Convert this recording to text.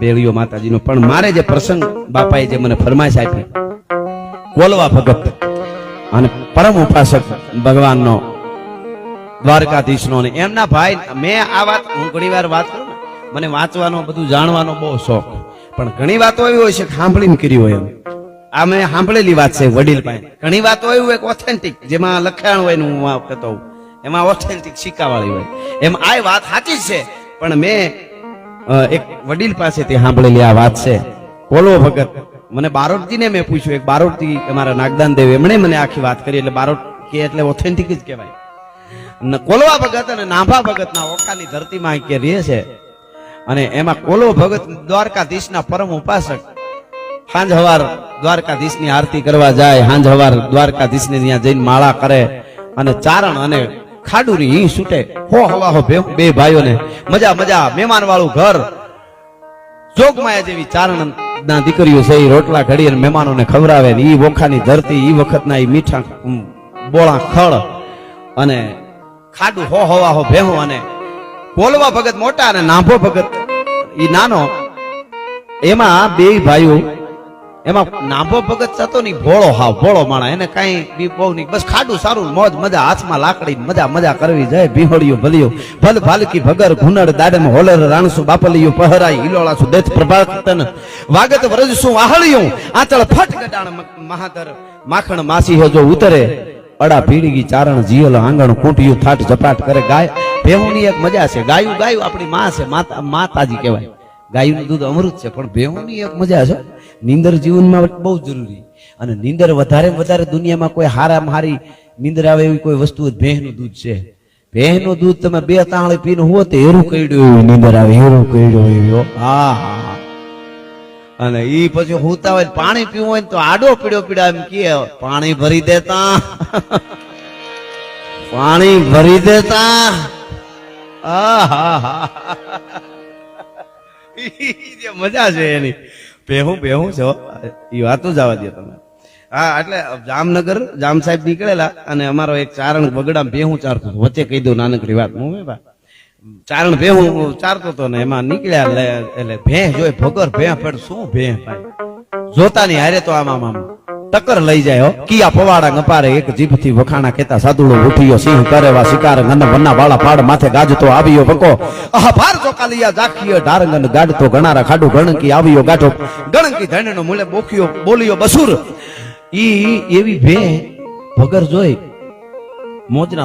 બેળીઓ માતાજીનો. પણ મારે જે પ્રસંગ બાપાએ જે મને ફરમાઈશ આપી, કોલવા ભગત અને પરમ ઉપાસક ભગવાનનો, દ્વારકાધીશનો ને એમના ભાઈ, મેં આ વાત, હું ઘણી વાર વાત કરું મને વાંચવાનો, બધું જાણવાનો બહુ શોખ. પણ ઘણી વાતો એવી હોય છે સાંભળીને કરી હોય એમ. આ મેં સાંભળેલી વાત છે વડીલ પાસે. ઘણી વાતો એવી હોય ઓથેન્ટિક જેમાં લખાણ હોય હું કહેતો એમાં ઓથેન્ટિક સિક્કાવાળી હોય. એમ આ વાત સાચી છે. પણ મેં એક વડીલ પાસેથી સાંભળેલી આ વાત છે. કોલો ભગત, મને બારોટજીને મેં પૂછ્યું, એક બારોટજી અમારા નાગદાન દેવ, એમણે મને આખી વાત કરી, એટલે બારોટ કે એટલે ઓથેન્ટિક જ કહેવાય. કોલવા ભગત અને નાભા ભગતના ઓખાની ધરતીમાં કે રહે છે. અને એમાં કોલો ભગત દ્વારકાધીશના પરમ ઉપાસક સાંજ હવાર દ્વારકાધીશની આરતી કરવા જાય સાંજ હવાર દ્વારકાધીશને ત્યાં જઈને માળા કરે, અને ચારણ અને ખાડુરી ઈ છૂટે. હો હવા હો બે ભાઈઓને. મજા મજા. મહેમાન વાળું ઘર જોગમાયા જેવી ચારણ ના દીકરીઓ છે, એ રોટલા ઘડી અને મહેમાનોને ખવડાવે ને ઈ વોખાની ધરતી, ઈ વખતના ઈ મીઠા બોળા ખળ અને ખાડું હો હવા હો ભેહો અને બોલવા ભગત મોટા અને નાભો ભગત ઈ નાનો. એમાં બે ભાઈઓ એમાં નાભો ભગત થતો નહીં, ભોળો હાવ, ભોળો માણા એને કઈ બી બહુ નહીં. બસ ખાડું સારું, મોજ, મજા, હાથમાં લાકડી, મજા મજા કરવી જાય, ભીહોળિયો, ભલિયું. ભલ ભાલકી ભગર ઘુનડ દાડમ, હોલર, રાણસુ, બાપલિયું પહરાય હિલોળા સુ દેત પ્રભાતન વાગત શું વાહળિયું, આંચળ ફટ ગડાણ મહાદર માખણ માસી હો જો ઉતરે, અડા ભીડગી ચારણ, જીયલ, આંગણ, કૂંટિયું, થાટ, ઝપાટ કરે, ગાય. ભેહુની એક મજા છે. ગાયું ગાયું આપણી માં છે, માતા, માતાજી કહેવાય. ગાયનું દૂધ અમૃત છે, પણ ભેહુની એક મજા છે. નીંદર જીવનમાં બહુ જરૂરી. અને નીંદર વધારે વધારે દુનિયામાં કોઈ હારામાં હારી નીંદર આવે એવી કોઈ વસ્તુ ભેહનું દૂધ છે. ભેહનું દૂધ તમે બે તાળી પીને હો તો હેરું કઈડ્યું એવું નીંદર આવે, હેરું કઈડ્યું એવું. હા હા. અને ઈ પછી હોતા હોય પાણી પીવું હોય તો આડો પીડ્યો પીડા એમ કે પાણી ભરી દેતા. પાણી ભરી દેતા. આહાહા. મજા છે એની. બેહું બેહું છે. એ વાતો જવા દે તમે. હા, એટલે જામનગર, જામ સાહેબ નીકળેલા અને અમારો એક ચારણ બગડા ભેહું ચારતું વચ્ચે કહી દઉં નાનકડી વાત, હું. ચારણ ભેહું ચારતો હતો ને એમાં નીકળ્યા એટલે- ભે જોઈ ભગર ભેં પણ શું ભેં ભાઈ? જોતાની હારે તો આમ આમ આમ. ટક્કર લઈ જાય કિયા પવાડા ગપારે એક જીભથી વખાણા કેતા સાદુડો ઉઠ્યો, સિંહ કરેવા શિકાર ગન વન્ના વાળા પાડ માથે ગાજતો આવ્યો પકો આહ, ભાર ચોકાલિયા જાખીયો ડારંગન ગાડતો ગણારા ખાડું ગણકી આવ્યો ગાઢો. ગણકી ધણનો મુલે બોખ્યો, બોલ્યો, બસુર. ઈ એવી ભે ભગર જોઈ, મોજના